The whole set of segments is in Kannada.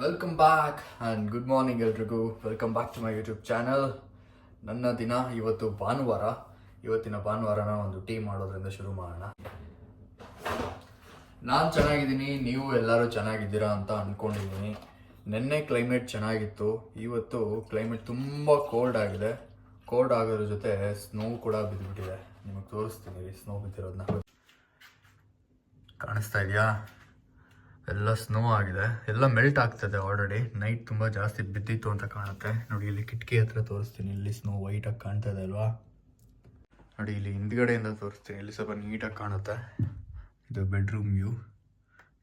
Welcome back and good morning ಎಲ್ರಿಗೂ. Welcome back to my YouTube channel ನನ್ನ ದಿನ ಇವತ್ತು ಭಾನುವಾರ. ಇವತ್ತಿನ ಭಾನುವಾರನ ಒಂದು ಟೀ ಮಾಡೋದ್ರಿಂದ ಶುರು ಮಾಡೋಣ. ನಾನು ಚೆನ್ನಾಗಿದ್ದೀನಿ, ನೀವು ಎಲ್ಲರೂ ಚೆನ್ನಾಗಿದ್ದೀರಾ ಅಂತ ಅಂದ್ಕೊಂಡಿದ್ದೀನಿ ನಿನ್ನೆ ಕ್ಲೈಮೇಟ್ ಚೆನ್ನಾಗಿತ್ತು. ಇವತ್ತು ಕ್ಲೈಮೇಟ್ ತುಂಬ ಕೋಲ್ಡ್ ಆಗಿದೆ. ಕೋಲ್ಡ್ ಆಗೋದ್ರ ಜೊತೆ ಸ್ನೋ ಕೂಡ ಬಿದ್ದುಬಿಟ್ಟಿದೆ ನಿಮಗೆ ತೋರಿಸ್ತೀನಿ ಸ್ನೋ ಬಿದ್ದಿರೋದನ್ನ ಕಾಣಿಸ್ತಾ ಇದೆಯಾ? ಎಲ್ಲ ಸ್ನೋ ಆಗಿದೆ. ಎಲ್ಲ ಮೆಲ್ಟ್ ಆಗ್ತದೆ ಆಲ್ರೆಡಿ ನೈಟ್ ತುಂಬ ಜಾಸ್ತಿ ಬಿದ್ದಿತ್ತು ಅಂತ ಕಾಣುತ್ತೆ. ನೋಡಿ, ಇಲ್ಲಿ ಕಿಟಕಿ ಹತ್ರ ತೋರಿಸ್ತೀನಿ. ಇಲ್ಲಿ ಸ್ನೋ ವೈಟಾಗಿ ಕಾಣ್ತಾ ಇದೆ ಅಲ್ವಾ? ನೋಡಿ, ಇಲ್ಲಿ ಹಿಂದ್ಗಡೆಯಿಂದ ತೋರಿಸ್ತೀನಿ. ಇಲ್ಲಿ ಸ್ವಲ್ಪ ನೀಟಾಗಿ ಕಾಣುತ್ತೆ. ಇದು ಬೆಡ್ರೂಮ್ ವ್ಯೂ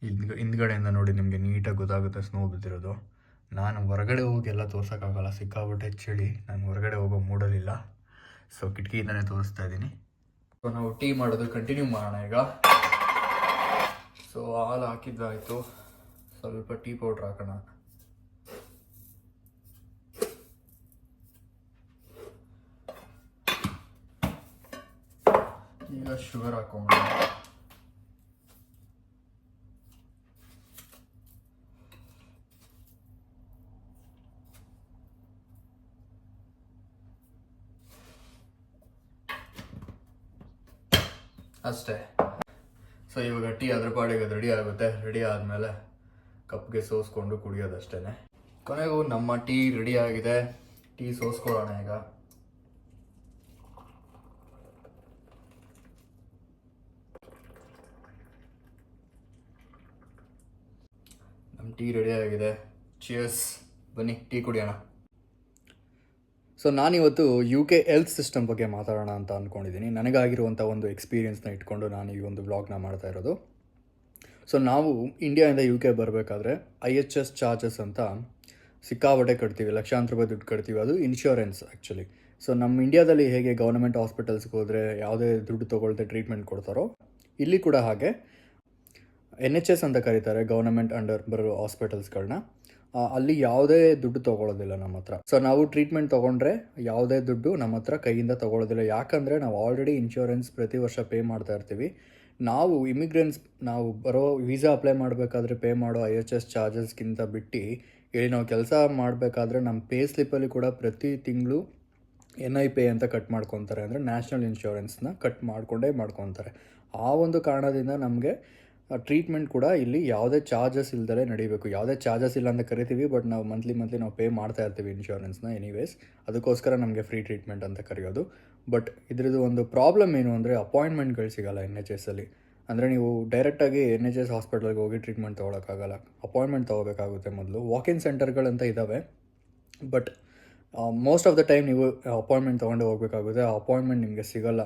ಹಿಂದ್ಗ, ಹಿಂದ್ಗಡೆಯಿಂದ ನೋಡಿ, ನಿಮಗೆ ನೀಟಾಗಿ ಗೊತ್ತಾಗುತ್ತೆ ಸ್ನೋ ಬಿದ್ದಿರೋದು. ನಾನು ಹೊರಗಡೆ ಹೋಗಿ ಎಲ್ಲ ತೋರ್ಸೋಕ್ಕಾಗಲ್ಲ. ಸಿಕ್ಕಾಬಿಟ್ಟೆ ಚಳಿ. ನಾನು ಹೊರಗಡೆ ಹೋಗೋ ಮೂಡಲಿಲ್ಲ ಸೊ ಕಿಟಕಿಯಿಂದನೇ ತೋರಿಸ್ತಾ ಇದ್ದೀನಿ. ಸೊ ನಾವು ಟೀ ಮಾಡೋದು ಕಂಟಿನ್ಯೂ ಮಾಡೋಣ ಈಗ. ಸೊ ಹಾಲು ಹಾಕಿದ್ದಾಯಿತು ಸ್ವಲ್ಪ ಟೀ ಪೌಡ್ರ್ ಹಾಕೋಣ ಈಗ ಶುಗರ್ ಹಾಕೊಂಬಿಡ ಅಷ್ಟೇ ಸೊ ಇವಾಗ ಟೀ ಅದ್ರ ಪಾಡಿಗೆ ರೆಡಿ ಆಗುತ್ತೆ. ರೆಡಿ ಆದಮೇಲೆ ಕಪ್ಗೆ ಸೋಸ್ಕೊಂಡು ಕುಡಿಯೋದಷ್ಟೇ ಕೊನೆಗೂ ನಮ್ಮ ಟೀ ರೆಡಿ ಆಗಿದೆ. ಟೀ ಸೋಸ್ಕೊಳ್ಳೋಣ ಈಗ. ನಮ್ಮ ಟೀ ರೆಡಿ ಆಗಿದೆ. ಚಿಯರ್ಸ್ ಬನ್ನಿ ಟೀ ಕುಡಿಯೋಣ. ಸೊ ನಾನಿವತ್ತು ಯು ಕೆ ಹೆಲ್ತ್ ಸಿಸ್ಟಮ್ ಬಗ್ಗೆ ಮಾತಾಡೋಣ ಅಂತ ಅಂದ್ಕೊಂಡಿದ್ದೀನಿ ನನಗಾಗಿರುವಂಥ ಒಂದು ಎಕ್ಸ್ಪೀರಿಯೆನ್ಸ್ನ ಇಟ್ಕೊಂಡು ನಾನು ಈ ಒಂದು ಬ್ಲಾಗ್ನ ಮಾಡ್ತಾ ಇರೋದು. ಸೊ ನಾವು ಇಂಡಿಯಾದಿಂದ ಯು ಕೆ ಬರಬೇಕಾದ್ರೆ ಐ ಎಚ್ ಎಸ್ ಚಾರ್ಜಸ್ ಅಂತ ಸಿಕ್ಕಾಬಟ್ಟೆ ಕಟ್ತೀವಿ. ಲಕ್ಷಾಂತರ ರೂಪಾಯಿ ದುಡ್ಡು ಕಟ್ತೀವಿ. ಅದು ಇನ್ಶೂರೆನ್ಸ್ ಆ್ಯಕ್ಚುಲಿ ಸೊ ನಮ್ಮ ಇಂಡಿಯಾದಲ್ಲಿ ಹೇಗೆ ಗೌರ್ಮೆಂಟ್ ಹಾಸ್ಪಿಟಲ್ಸ್ಗೆ ಹೋದರೆ ಯಾವುದೇ ದುಡ್ಡು ತೊಗೊಳ್ತೆ ಟ್ರೀಟ್ಮೆಂಟ್ ಕೊಡ್ತಾರೋ, ಇಲ್ಲಿ ಕೂಡ ಹಾಗೆ ಎನ್ ಎಚ್ ಎಸ್ ಅಂತ ಕರೀತಾರೆ ಗೌರ್ಮೆಂಟ್ ಅಂಡರ್ ಬರೋ ಹಾಸ್ಪಿಟಲ್ಸ್ಗಳನ್ನ ಅಲ್ಲಿ ಯಾವುದೇ ದುಡ್ಡು ತೊಗೊಳೋದಿಲ್ಲ ನಮ್ಮ ಹತ್ರ. ಸೊ ನಾವು ಟ್ರೀಟ್ಮೆಂಟ್ ತೊಗೊಂಡ್ರೆ ಯಾವುದೇ ದುಡ್ಡು ನಮ್ಮ ಹತ್ರ ಕೈಯಿಂದ ತೊಗೊಳೋದಿಲ್ಲ ಯಾಕಂದರೆ ನಾವು ಆಲ್ರೆಡಿ ಇನ್ಶೂರೆನ್ಸ್ ಪ್ರತಿ ವರ್ಷ ಪೇ ಮಾಡ್ತಾ ಇರ್ತೀವಿ. ನಾವು ಇಮಿಗ್ರೆಂಟ್ಸ್ ನಾವು ಬರೋ ವೀಸಾ ಅಪ್ಲೈ ಮಾಡಬೇಕಾದ್ರೆ ಪೇ ಮಾಡೋ ಐ ಎಚ್ ಎಸ್ ಚಾರ್ಜಸ್ಗಿಂತ ಬಿಟ್ಟು, ಇಲ್ಲಿ ನಾವು ಕೆಲಸ ಮಾಡಬೇಕಾದ್ರೆ ನಮ್ಮ ಪೇ ಸ್ಲಿಪ್ಪಲ್ಲಿ ಕೂಡ ಪ್ರತಿ ತಿಂಗಳು ಎನ್ ಐ ಪೇ ಅಂತ ಕಟ್ ಮಾಡ್ಕೊತಾರೆ. ಅಂದರೆ ನ್ಯಾಷನಲ್ ಇನ್ಶೂರೆನ್ಸ್ನ ಕಟ್ ಮಾಡಿಕೊಂಡೇ ಮಾಡ್ಕೊತಾರೆ. ಆ ಒಂದು ಕಾರಣದಿಂದ ನಮಗೆ ಟ್ರೀಟ್ಮೆಂಟ್ ಕೂಡ ಇಲ್ಲಿ ಯಾವುದೇ ಚಾರ್ಜಸ್ ಇಲ್ದಲೇ ನಡಿಬೇಕು. ಯಾವುದೇ ಚಾರ್ಜಸ್ ಇಲ್ಲ ಅಂತ ಕರಿತೀವಿ ಬಟ್ ನಾವು ಮಂತ್ಲಿ ಮಂತ್ಲಿ ನಾವು ಪೇ ಮಾಡ್ತಾ ಇರ್ತೀವಿ ಇನ್ಶೂರೆನ್ಸ್ನ ಎನಿವೇಸ್ ಅದಕ್ಕೋಸ್ಕರ ನಮಗೆ ಫ್ರೀ ಟ್ರೀಟ್ಮೆಂಟ್ ಅಂತ ಕರೆಯೋದು. ಬಟ್ ಇದ್ರದ್ದು ಒಂದು ಪ್ರಾಬ್ಲಮ್ ಏನು ಅಂದರೆ ಅಪಾಯಿಂಟ್ಮೆಂಟ್ಗಳು ಸಿಗಲ್ಲ ಎನ್ ಎಚ್ ಎಸ್ಸಲ್ಲಿ ಅಂದರೆ ನೀವು ಡೈರೆಕ್ಟಾಗಿ ಎನ್ ಎಚ್ ಎಸ್ ಹಾಸ್ಪಿಟಲ್ಗೆ ಹೋಗಿ ಟ್ರೀಟ್ಮೆಂಟ್ ತೊಗೊಳಕ್ಕಾಗಲ್ಲ. ಅಪಾಯಿಂಟ್ಮೆಂಟ್ ತೊಗೋಬೇಕಾಗುತ್ತೆ ಮೊದಲು. ವಾಕಿನ್ ಸೆಂಟರ್ಗಳಂತ ಇದ್ದಾವೆ but most of the time ನೀವು ಅಪಾಯಿಂಟ್ಮೆಂಟ್ ತೊಗೊಂಡು ಹೋಗಬೇಕಾಗುತ್ತೆ. ಆ ಅಪಾಯಿಂಟ್ಮೆಂಟ್ ನಿಮಗೆ ಸಿಗಲ್ಲ.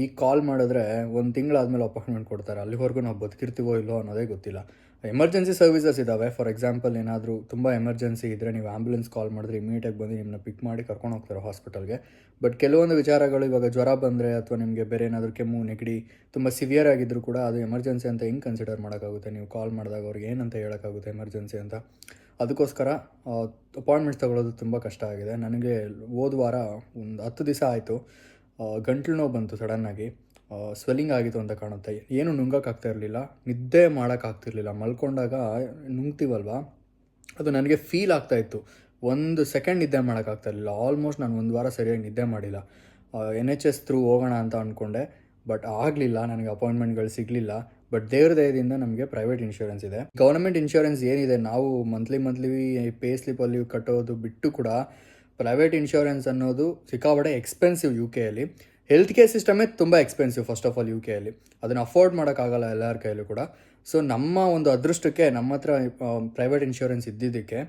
ಈಗ ಕಾಲ್ ಮಾಡಿದ್ರೆ ಒಂದು ತಿಂಗಳಾದಮೇಲೆ ಅಪಾಯಿಂಟ್ಮೆಂಟ್ ಕೊಡ್ತಾರೆ. ಅಲ್ಲಿವರೆಗೂ ನಾವು ಬದುಕಿರ್ತೀವೋ ಇಲ್ಲೋ ಅನ್ನೋದೇ ಗೊತ್ತಿಲ್ಲ. ಎಮರ್ಜೆನ್ಸಿ ಸರ್ವಿಸಸ್ ಇದ್ದಾವೆ ಫಾರ್ ಎಕ್ಸಾಂಪಲ್ ಏನಾದರೂ ತುಂಬ ಎಮರ್ಜೆನ್ಸಿ ಇದ್ದರೆ ನೀವು ಆ್ಯಂಬುಲೆನ್ಸ್ ಕಾಲ್ ಮಾಡಿದ್ರೆ ಇಮಿಡಿಯೇಟಾಗಿ ಬಂದು ನಿಮ್ಮನ್ನ ಪಿಕ್ ಮಾಡಿ ಕರ್ಕೊಂಡು ಹೋಗ್ತಾರೆ ಹಾಸ್ಪಿಟಲ್ಗೆ ಬಟ್ ಕೆಲವೊಂದು ವಿಚಾರಗಳು ಇವಾಗ ಜ್ವರ ಬಂದರೆ ಅಥವಾ ನಿಮಗೆ ಬೇರೆ ಏನಾದರೂ ಕೆಮ್ಮು, ನೆಗಡಿ ತುಂಬ ಸಿವಿಯರ್ ಆಗಿದ್ದರೂ ಕೂಡ ಅದು ಎಮರ್ಜೆನ್ಸಿ ಅಂತ ಹೆಂಗೆ ಕನ್ಸಿಡರ್ ಮಾಡೋಕ್ಕಾಗುತ್ತೆ? ನೀವು ಕಾಲ್ ಮಾಡಿದಾಗ ಅವ್ರಿಗೆ ಏನಂತ ಹೇಳೋಕ್ಕಾಗುತ್ತೆ ಎಮರ್ಜೆನ್ಸಿ ಅಂತ? ಅದಕ್ಕೋಸ್ಕರ ಅಪಾಯಿಂಟ್ಮೆಂಟ್ಸ್ ತಗೊಳ್ಳೋದು ತುಂಬ ಕಷ್ಟ ಆಗಿದೆ. ನನಗೆ ಹೋದ ವಾರ ಒಂದು ಹತ್ತು ದಿವಸ ಆಯಿತು. ಗಂಟ್ಲು ನೋವು ಬಂತು ಸಡನ್ನಾಗಿ ಸ್ವೆಲ್ಲಿಂಗ್ ಆಗಿತ್ತು ಅಂತ ಕಾಣುತ್ತೆ. ಏನು ನುಂಗೋಕ್ಕಾಗ್ತಾ ಇರಲಿಲ್ಲ. ನಿದ್ದೆ ಮಾಡೋಕ್ಕಾಗ್ತಿರ್ಲಿಲ್ಲ. ಮಲ್ಕೊಂಡಾಗ ನುಂಗ್ತೀವಲ್ವ? ಅದು ನನಗೆ ಫೀಲ್ ಆಗ್ತಾ ಇತ್ತು. ಒಂದು ಸೆಕೆಂಡ್ ನಿದ್ದೆ ಮಾಡೋಕ್ಕಾಗ್ತಾ ಇರಲಿಲ್ಲ. ಆಲ್ಮೋಸ್ಟ್ ನಾನು ಒಂದು ವಾರ ಸರಿಯಾಗಿ ನಿದ್ದೆ ಮಾಡಿಲ್ಲ. ಎನ್ ಎಚ್ ಎಸ್ ಥ್ರೂ ಹೋಗೋಣ ಅಂತ ಅಂದ್ಕೊಂಡೆ ಬಟ್ ಆಗಲಿಲ್ಲ. ನನಗೆ ಅಪಾಯಿಂಟ್ಮೆಂಟ್ಗಳು ಸಿಗಲಿಲ್ಲ. ಬಟ್ ದೇವ್ರ ದಯದಿಂದ ನಮಗೆ ಪ್ರೈವೇಟ್ ಇನ್ಶೂರೆನ್ಸ್ ಇದೆ. ಗೌರ್ಮೆಂಟ್ ಇನ್ಶೂರೆನ್ಸ್ ಏನಿದೆ? ನಾವು ಮಂತ್ಲಿ ಮಂತ್ಲಿ ಪೇ ಸ್ಲಿಪ್ಪಲ್ಲಿ ಕಟ್ಟೋದು ಬಿಟ್ಟು ಕೂಡ ಪ್ರೈವೇಟ್ ಇನ್ಶೂರೆನ್ಸ್ ಅನ್ನೋದು ಸಿಕ್ಕಾಪಟ್ಟೆ ಎಕ್ಸ್ಪೆನ್ಸಿವ್ ಯು ಕೆಯಲ್ಲಿ ಹೆಲ್ತ್ ಕೇರ್ ಸಿಸ್ಟಮೇ ತುಂಬ expensive first of all U ಕೆಯಲ್ಲಿ ಅದನ್ನು ಅಫೋರ್ಡ್ ಮಾಡೋಕ್ಕಾಗಲ್ಲ ಎಲ್ಲರ ಕೈಯಲ್ಲೂ ಕೂಡ. ಸೊ ನಮ್ಮ ಒಂದು ಅದೃಷ್ಟಕ್ಕೆ, ನಮ್ಮ ಹತ್ರ ಪ್ರೈವೇಟ್ ಇನ್ಶೂರೆನ್ಸ್ ಇದ್ದಿದ್ದಕ್ಕೆ,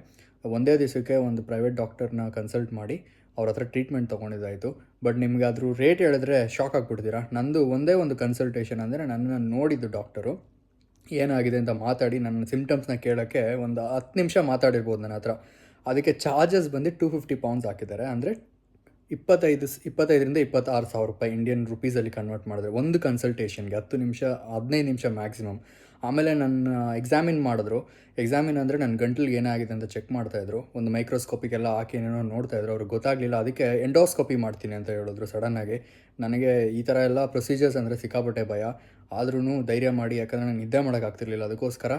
ಒಂದೇ ದಿವಸಕ್ಕೆ ಒಂದು ಪ್ರೈವೇಟ್ ಡಾಕ್ಟರ್ನ ಕನ್ಸಲ್ಟ್ ಮಾಡಿ ಅವ್ರ ಹತ್ರ ಟ್ರೀಟ್ಮೆಂಟ್ ತೊಗೊಂಡಿದ್ದಾಯಿತು. ಬಟ್ ನಿಮ್ಗೆ ಅದ್ರ ರೇಟ್ ಹೇಳಿದ್ರೆ ಶಾಕ್ ಆಗಿಬಿಡ್ತೀರಾ? ನಂದು ಒಂದೇ ಒಂದು ಕನ್ಸಲ್ಟೇಷನ್ ಅಂದರೆ ನನ್ನ ನೋಡಿದ್ದು ಡಾಕ್ಟರು ಏನಾಗಿದೆ ಅಂತ ಮಾತಾಡಿ ನನ್ನ ಸಿಂಪ್ಟಮ್ಸ್ನ ಕೇಳೋಕ್ಕೆ ಒಂದು ಹತ್ತು ನಿಮಿಷ ಮಾತಾಡಿರ್ಬೋದು ನನ್ನ ಹತ್ರ. ಅದಕ್ಕೆ ಚಾರ್ಜಸ್ ಬಂದು ಟೂ ಫಿಫ್ಟಿ ಪೌಂಡ್ಸ್ ಹಾಕಿದ್ದಾರೆ. ಅಂದರೆ ಇಪ್ಪತ್ತೈದು ಇಪ್ಪತ್ತೈದರಿಂದ ಇಪ್ಪತ್ತಾರು ಸಾವಿರ ರೂಪಾಯಿ ಇಂಡಿಯನ್ ರುಪೀಸಲ್ಲಿ ಕನ್ವರ್ಟ್ ಮಾಡಿದ್ರೆ ಒಂದು ಕನ್ಸಲ್ಟೇಷನ್ಗೆ ಹತ್ತು ನಿಮಿಷ, ಹದಿನೈದು ನಿಮಿಷ ಮ್ಯಾಕ್ಸಿಮಮ್ ಆಮೇಲೆ ನನ್ನ ಎಕ್ಸಾಮಿನ್ ಮಾಡಿದ್ರು. ಎಕ್ಸಾಮಿನ್ ಅಂದರೆ ನನ್ನ ಗಂಟಲಿಗೆ ಏನಾಗಿದೆ ಅಂತ ಚೆಕ್ ಮಾಡ್ತಾಯಿದ್ರು ಒಂದು ಮೈಕ್ರೋಸ್ಕೋಪಿಗೆಲ್ಲ ಹಾಕಿ ಏನೇನೋ ನೋಡ್ತಾಯಿದ್ರು ಅವ್ರಿಗೆ ಗೊತ್ತಾಗಲಿಲ್ಲ. ಅದಕ್ಕೆ ಎಂಡೋಸ್ಕೋಪಿ ಮಾಡ್ತೀನಿ ಅಂತ ಹೇಳಿದ್ರು ಸಡನ್ನಾಗಿ ನನಗೆ ಈ ಥರ ಎಲ್ಲ ಪ್ರೊಸೀಜರ್ಸ್ ಅಂದರೆ ಸಿಕ್ಕಾಪಟ್ಟೆ ಭಯ. ಆದ್ರೂ ಧೈರ್ಯ ಮಾಡಿ, ಯಾಕಂದರೆ ನನಗೆ ನಿದ್ದೆ ಮಾಡೋಕ್ಕಾಗ್ತಿರ್ಲಿಲ್ಲ ಅದಕ್ಕೋಸ್ಕರ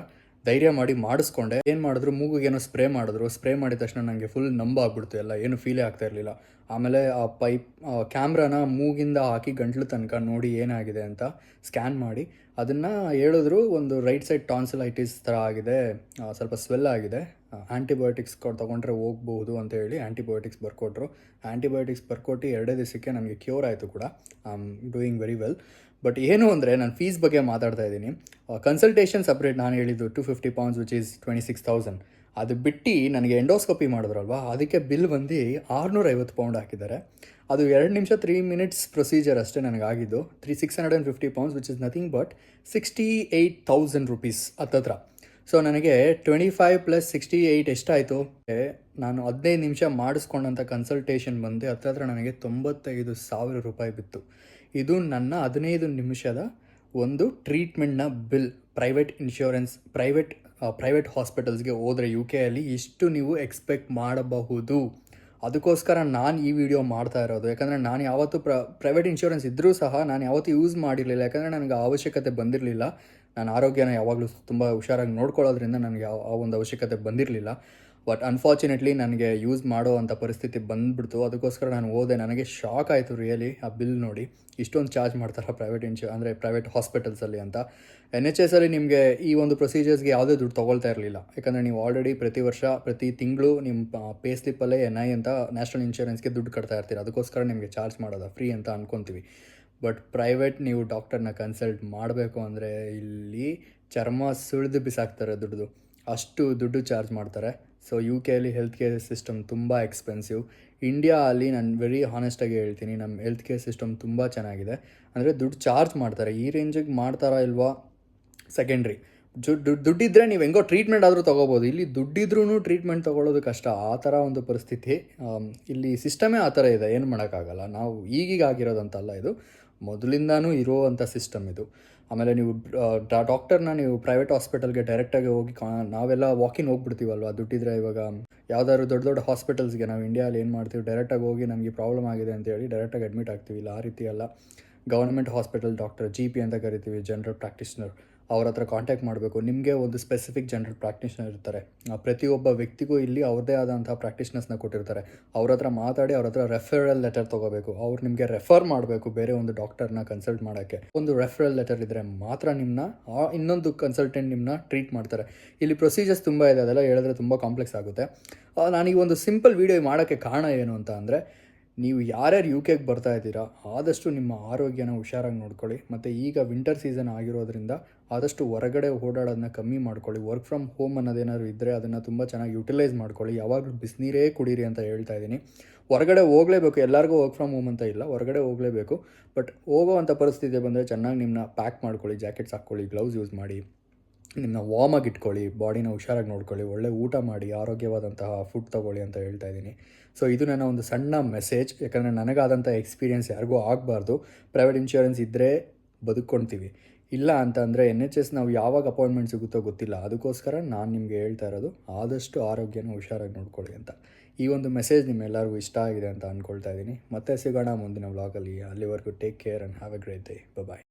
ಧೈರ್ಯ ಮಾಡಿ ಮಾಡಿಸ್ಕೊಂಡೆ. ಏನು ಮಾಡಿದ್ರು? ಮೂಗಿಗೆ ಏನೋ ಸ್ಪ್ರೇ ಮಾಡಿದ್ರು. ಸ್ಪ್ರೇ ಮಾಡಿದ ತಕ್ಷಣ ನನಗೆ ಫುಲ್ ನಂಬ ಆಗ್ಬಿಡ್ತು ಎಲ್ಲ. ಏನು ಫೀಲೇ ಆಗ್ತಾ ಇರಲಿಲ್ಲ. ಆಮೇಲೆ ಆ ಪೈಪ್ ಕ್ಯಾಮ್ರಾನ ಮೂಗಿಂದ ಹಾಕಿ ಗಂಟ್ಲು ತನಕ ನೋಡಿ ಏನಾಗಿದೆ ಅಂತ ಸ್ಕ್ಯಾನ್ ಮಾಡಿ. ಅದನ್ನು ಹೇಳಿದ್ರು, ಒಂದು ರೈಟ್ ಸೈಡ್ ಟಾನ್ಸಿಲೈಟಿಸ್ ಥರ ಆಗಿದೆ. ಸ್ವಲ್ಪ ಸ್ವೆಲ್ ಆಗಿದೆ. ಆ್ಯಂಟಿಬಯೋಟಿಕ್ಸ್ ಕೊಟ್ಟು ತೊಗೊಂಡ್ರೆ ಹೋಗ್ಬೋದು ಅಂತ ಹೇಳಿ ಆ್ಯಂಟಿಬಯೋಟಿಕ್ಸ್ ಬರ್ಕೊಟ್ರು. ಆ್ಯಂಟಿಬಯೋಟಿಕ್ಸ್ ಬರ್ಕೊಟ್ಟು ಎರಡೇ ದಿವಸಕ್ಕೆ ನನಗೆ ಕ್ಯೂರ್ ಆಯಿತು ಕೂಡ. I am doing very well but ಏನು ಅಂದರೆ ನಾನು ಫೀಸ್ ಬಗ್ಗೆ ಮಾತಾಡ್ತಾ ಇದ್ದೀನಿ. ಕನ್ಸಲ್ಟೇಷನ್ ಸಪ್ರೇಟ್ ನಾನು ಹೇಳಿದ್ದು two fifty pounds which is twenty six thousand ಅದು ಬಿಟ್ಟು ನನಗೆ ಎಂಡೋಸ್ಕೋಪಿ ಮಾಡಿದ್ರಲ್ವಾ? ಅದಕ್ಕೆ ಬಿಲ್ ಬಂದು ಆರುನೂರೈವತ್ತು ಪೌಂಡ್ ಹಾಕಿದ್ದಾರೆ. ಅದು ಎರಡು ನಿಮಿಷ ತ್ರೀ ಮಿನಿಟ್ಸ್ ಪ್ರೊಸೀಜರ್ ಅಷ್ಟೇ ನನಗಾಗಿದ್ದು. Three six hundred and fifty pounds which is nothing but sixty eight thousand rupees ಹತ್ತತ್ರ. ಸೊ ನನಗೆ twenty five plus sixty eight ಎಷ್ಟಾಯಿತು ನಾನು ಹದಿನೈದು ನಿಮಿಷ ಮಾಡಿಸ್ಕೊಂಡಂಥ ಕನ್ಸಲ್ಟೇಷನ್ ಬಂದು ಹತ್ತತ್ರ ನನಗೆ ತೊಂಬತ್ತೈದು ಸಾವಿರ ರೂಪಾಯಿ ಬಿತ್ತು. ಇದು ನನ್ನ ಹದಿನೈದು ನಿಮಿಷದ ಒಂದು ಟ್ರೀಟ್ಮೆಂಟ್ನ bill. Private insurance, private private ಹಾಸ್ಪಿಟಲ್ಸ್ಗೆ ಹೋದರೆ ಯು ಕೆ ಅಲ್ಲಿ ಇಷ್ಟು ನೀವು ಎಕ್ಸ್ಪೆಕ್ಟ್ ಮಾಡಬಹುದು. ಅದಕ್ಕೋಸ್ಕರ ನಾನು ಈ ವಿಡಿಯೋ ಮಾಡ್ತಾ ಇರೋದು. ಯಾಕಂದರೆ ನಾನು ಯಾವತ್ತೂ ಪ್ರ, ಪ್ರೈವೇಟ್ ಇನ್ಶೂರೆನ್ಸ್ ಇದ್ದರೂ ಸಹ ನಾನು ಯಾವತ್ತೂ ಯೂಸ್ ಮಾಡಿರಲಿಲ್ಲ. ಯಾಕಂದರೆ ನನಗೆ ಅವಶ್ಯಕತೆ ಬಂದಿರಲಿಲ್ಲ. ನಾನು ಆರೋಗ್ಯನ ಯಾವಾಗಲೂ ತುಂಬ ಹುಷಾರಾಗಿ ನೋಡ್ಕೊಳ್ಳೋದ್ರಿಂದ ನನಗೆ ಆ ಒಂದು ಅವಶ್ಯಕತೆ ಬಂದಿರಲಿಲ್ಲ. ಬಟ್ ಅನ್ಫಾರ್ಚುನೇಟ್ಲಿ ನನಗೆ ಯೂಸ್ ಮಾಡೋ ಅಂಥ ಪರಿಸ್ಥಿತಿ ಬಂದುಬಿಡ್ತು. ಅದಕ್ಕೋಸ್ಕರ ನಾನು ಓದೆ ನನಗೆ ಶಾಕ್ ಆಯಿತು ರಿಯಲಿ ಆ ಬಿಲ್ ನೋಡಿ. ಇಷ್ಟೊಂದು ಚಾರ್ಜ್ ಮಾಡ್ತಾರೆ ಪ್ರೈವೇಟ್ ಇನ್ಶು ಅಂದರೆ ಪ್ರೈವೇಟ್ ಹಾಸ್ಪಿಟಲ್ಸಲ್ಲಿ ಅಂತ. ಎನ್ ಎಚ್ ಎಸ್ ಅಲ್ಲಿ ನಿಮಗೆ ಈ ಒಂದು ಪ್ರೊಸೀಜರ್ಸ್ಗೆ ಯಾವುದೇ ದುಡ್ಡು ತೊಗೊಳ್ತಾ ಇರಲಿಲ್ಲ. ಯಾಕಂದರೆ ನೀವು ಆಲ್ರೆಡಿ ಪ್ರತಿ ವರ್ಷ, ಪ್ರತಿ ತಿಂಗಳು ನಿಮ್ಮ ಪೇ ಸ್ಲಿಪ್ಪಲ್ಲೇ ಎನ್ ಐ ಅಂತ ನ್ಯಾಷನಲ್ ಇನ್ಶೂರೆನ್ಸ್ಗೆ ದುಡ್ಡು ಕಟ್ತಾ ಇರ್ತೀರ. ಅದಕ್ಕೋಸ್ಕರ ನಿಮಗೆ ಚಾರ್ಜ್ ಮಾಡೋದು ಫ್ರೀ ಅಂತ ಅಂದ್ಕೊತೀವಿ ಬಟ್ ಪ್ರೈವೇಟ್ ನೀವು ಡಾಕ್ಟರ್ನ ಕನ್ಸಲ್ಟ್ ಮಾಡಬೇಕು ಅಂದರೆ ಇಲ್ಲಿ ಚರ್ಮ ಸುಳಿದು ಬಿಸಾಕ್ತಾರೆ ದುಡ್ಡು ಅಷ್ಟು ದುಡ್ಡು ಚಾರ್ಜ್ ಮಾಡ್ತಾರೆ. ಸೊ ಯು ಕೆ ಅಲ್ಲಿ ಹೆಲ್ತ್ ಕೇರ್ ಸಿಸ್ಟಮ್ ತುಂಬ ಎಕ್ಸ್ಪೆನ್ಸಿವ್ ಇಂಡಿಯಾ ಅಲ್ಲಿ ನಾನು ವೆರಿ ಹಾನೆಸ್ಟಾಗಿ ಹೇಳ್ತೀನಿ ನಮ್ಮ ಹೆಲ್ತ್ ಕೇರ್ ಸಿಸ್ಟಮ್ ತುಂಬ ಚೆನ್ನಾಗಿದೆ. ಅಂದರೆ ದುಡ್ಡು ಚಾರ್ಜ್ ಮಾಡ್ತಾರೆ. ಈ ರೇಂಜಿಗೆ ಮಾಡ್ತಾರಾ ಇಲ್ವಾ? ಸೆಕೆಂಡ್ರಿ ದುಡ್ಡು ದುಡ್ಡಿದ್ದರೆ ನೀವು ಹೆಂಗೋ ಟ್ರೀಟ್ಮೆಂಟ್ ಆದರೂ ತೊಗೋಬೋದು. ಇಲ್ಲಿ ದುಡ್ಡಿದ್ರೂ ಟ್ರೀಟ್ಮೆಂಟ್ ತೊಗೊಳ್ಳೋದು ಕಷ್ಟ. ಆ ಥರ ಒಂದು ಪರಿಸ್ಥಿತಿ ಇಲ್ಲಿ ಸಿಸ್ಟಮೇ ಆ ಥರ ಇದೆ. ಏನು ಮಾಡೋಕ್ಕಾಗಲ್ಲ. ನಾವು ಈಗೀಗ ಆಗಿರೋದಂತಲ್ಲ ಇದು. ಮೊದಲಿಂದಾನೂ ಇರೋವಂಥ ಸಿಸ್ಟಮ್ ಇದು. ಆಮೇಲೆ ನೀವು ಡಾಕ್ಟರ್ನ ನೀವು ಪ್ರೈವೇಟ್ ಹಾಸ್ಪಿಟಲ್ಗೆ ಡೈರೆಕ್ಟಾಗಿ ಹೋಗಿ ಕಾ ನಾವೆಲ್ಲ ವಾಕಿನ್ ಹೋಗ್ಬಿಡ್ತೀವಲ್ವ? ದುಡ್ಡಿದ್ರೆ ಇವಾಗ ಯಾವ್ದಾದ್ರು ದೊಡ್ಡ ದೊಡ್ಡ ಹಾಸ್ಪಿಟಲ್ಸ್ಗೆ ನಾವು ಇಂಡಿಯಾಲಿ ಏನು ಮಾಡ್ತೀವಿ? ಡೈರೆಕ್ಟಾಗಿ ಹೋಗಿ ನಮಗೆ ಪ್ರಾಬ್ಲಮ್ ಆಗಿದೆ ಅಂತ ಹೇಳಿ ಡೈರೆಕ್ಟಾಗಿ ಅಡ್ಮಿಟ್ ಆಗ್ತೀವಿ. ಇಲ್ಲ, ಆ ರೀತಿ ಅಲ್ಲ government hospital doctor G P ಅಂತ ಕರಿತೀವಿ ಜನರಲ್ ಪ್ರಾಕ್ಟೀಷ್ನರ್ ಅವ್ರ ಹತ್ರ ಕಾಂಟ್ಯಾಕ್ಟ್ ಮಾಡಬೇಕು. ನಿಮಗೆ ಒಂದು ಸ್ಪೆಸಿಫಿಕ್ ಜನರಲ್ ಪ್ರಾಕ್ಟೀಷನರ್ ಇರ್ತಾರೆ. ಪ್ರತಿಯೊಬ್ಬ ವ್ಯಕ್ತಿಗೂ ಇಲ್ಲಿ ಅವ್ರದೇ ಆದಂಥ ಪ್ರಾಕ್ಟೀಷನರ್ಸ್ನ ಕೊಟ್ಟಿರ್ತಾರೆ. ಅವ್ರ ಹತ್ರ ಮಾತಾಡಿ ಅವ್ರ ಹತ್ರ ರೆಫರಲ್ ಲೆಟರ್ ತೊಗೋಬೇಕು. ಅವ್ರು ನಿಮಗೆ ರೆಫರ್ ಮಾಡಬೇಕು ಬೇರೆ ಒಂದು ಡಾಕ್ಟರ್ನ ಕನ್ಸಲ್ಟ್ ಮಾಡೋಕ್ಕೆ. ಒಂದು ರೆಫರಲ್ ಲೆಟರ್ ಇದ್ದರೆ ಮಾತ್ರ ನಿಮ್ಮನ್ನ ಇನ್ನೊಂದು ಕನ್ಸಲ್ಟೆಂಟ್ ನಿಮ್ಮನ್ನ ಟ್ರೀಟ್ ಮಾಡ್ತಾರೆ. ಇಲ್ಲಿ ಪ್ರೊಸೀಜರ್ಸ್ ತುಂಬ ಇದೆ. ಅದೆಲ್ಲ ಹೇಳಿದ್ರೆ ತುಂಬ ಕಾಂಪ್ಲೆಕ್ಸ್ ಆಗುತ್ತೆ. ನಾನೀಗ ಒಂದು ಸಿಂಪಲ್ ವೀಡಿಯೋ ಮಾಡೋಕ್ಕೆ ಕಾರಣ ಏನು ಅಂತ ಅಂದರೆ ನೀವು ಯಾರ್ಯಾರು ಯು ಕೆಗೆ ಬರ್ತಾ ಇದ್ದೀರಾ, ಆದಷ್ಟು ನಿಮ್ಮ ಆರೋಗ್ಯನ ಹುಷಾರಾಗಿ ನೋಡ್ಕೊಳ್ಳಿ. ಮತ್ತು ಈಗ ವಿಂಟರ್ ಸೀಸನ್ ಆಗಿರೋದ್ರಿಂದ ಆದಷ್ಟು ಹೊರಗಡೆ ಓಡಾಡೋದನ್ನ ಕಮ್ಮಿ ಮಾಡ್ಕೊಳ್ಳಿ. ವರ್ಕ್ ಫ್ರಮ್ ಹೋಮ್ ಅನ್ನೋದೇನಾದ್ರು ಇದ್ದರೆ ಅದನ್ನು ತುಂಬ ಚೆನ್ನಾಗಿ ಯುಟಿಲೈಸ್ ಮಾಡ್ಕೊಳ್ಳಿ. ಯಾವಾಗಲೂ ಬಿಸಿನೀರೇ ಕುಡೀರಿ ಅಂತ ಹೇಳ್ತಾ ಇದ್ದೀನಿ. ಹೊರಗಡೆ ಹೋಗಲೇಬೇಕು. ಎಲ್ಲರಿಗೂ ವರ್ಕ್ ಫ್ರಮ್ ಹೋಮ್ ಅಂತ ಇಲ್ಲ. ಹೊರಗಡೆ ಹೋಗಲೇಬೇಕು. ಬಟ್ ಹೋಗೋವಂಥ ಪರಿಸ್ಥಿತಿ ಬಂದರೆ ಚೆನ್ನಾಗಿ ನಿಮ್ಮನ್ನ ಪ್ಯಾಕ್ ಮಾಡ್ಕೊಳ್ಳಿ. ಜಾಕೆಟ್ಸ್ ಹಾಕ್ಕೊಳ್ಳಿ ಗ್ಲೌಸ್ ಯೂಸ್ ಮಾಡಿ. ನಿಮ್ಮನ್ನ ವಾರ್ಮಾಗಿ ಇಟ್ಕೊಳ್ಳಿ ಬಾಡಿನ ಹುಷಾರಾಗಿ ನೋಡ್ಕೊಳ್ಳಿ, ಒಳ್ಳೆ ಊಟ ಮಾಡಿ, ಆರೋಗ್ಯವಾದಂತಹ ಫುಡ್ ತೊಗೊಳ್ಳಿ ಅಂತ ಹೇಳ್ತಾ ಇದ್ದೀನಿ. ಸೊ ಇದು ನನ್ನ ಒಂದು ಸಣ್ಣ ಮೆಸೇಜ್ ಯಾಕಂದರೆ ನನಗಾದಂಥ ಎಕ್ಸ್ಪೀರಿಯೆನ್ಸ್ ಯಾರಿಗೂ ಆಗಬಾರ್ದು. ಪ್ರೈವೇಟ್ ಇನ್ಶೂರೆನ್ಸ್ ಇದ್ದರೆ ಬದುಕೊಳ್ತೀವಿ ಇಲ್ಲ ಅಂತ ಅಂದರೆ ಎನ್ ಎಚ್ ಎಸ್ ನಾವು ಯಾವಾಗ ಅಪಾಯಿಂಟ್ಮೆಂಟ್ ಸಿಗುತ್ತೋ ಗೊತ್ತಿಲ್ಲ. ಅದಕ್ಕೋಸ್ಕರ ನಾನು ನಿಮಗೆ ಹೇಳ್ತಾ ಇರೋದು, ಆದಷ್ಟು ಆರೋಗ್ಯನ ಹುಷಾರಾಗಿ ನೋಡ್ಕೊಳ್ಳಿ ಅಂತ. ಈ ಒಂದು ಮೆಸೇಜ್ ನಿಮ್ಮೆಲ್ಲರಿಗೂ ಇಷ್ಟ ಆಗಿದೆ ಅಂತ ಅಂದ್ಕೊಳ್ತಾ ಇದ್ದೀನಿ. ಮತ್ತೆ ಸಿಗೋಣ ಮುಂದಿನ ವ್ಲಾಗಲ್ಲಿ ಅಲ್ಲಿವರೆಗೂ take care and have a great day bye